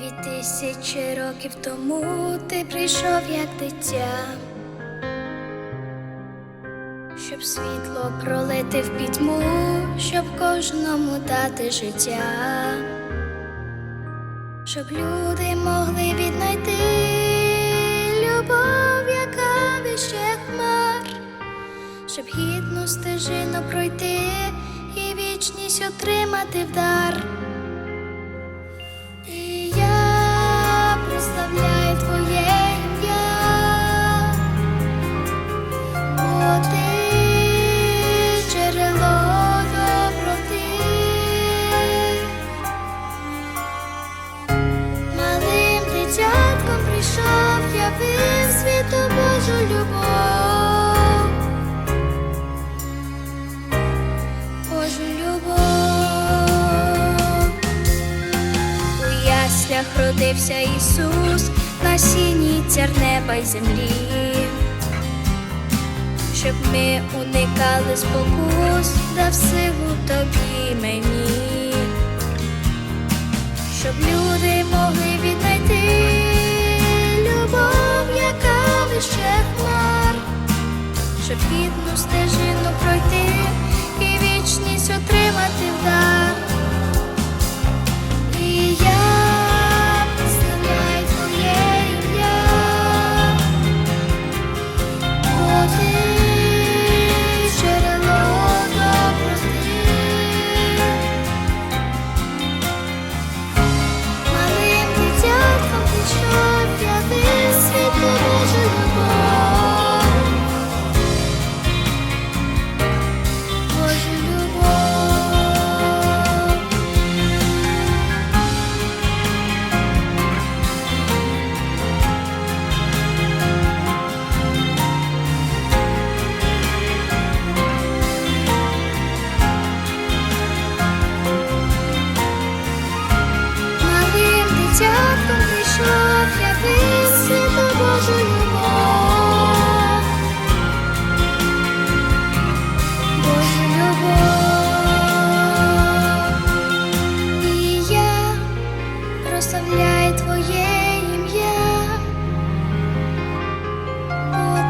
Дві тисячі років тому ти прийшов як дитя, щоб світло пролити в пітьму, щоб кожному дати життя, щоб люди могли віднайти любов, яка віще хмар, щоб гідну стежину пройти і вічність отримати в Божу любов, Божу любов. У яслях родився Ісус на сіній цар неба й землі, щоб ми уникали спокус, дав силу тобі гідну прославляю твоє ім'я,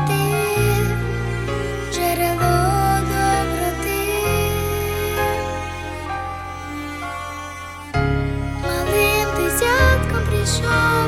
ти джерело доброти. Малим десятком прийшов,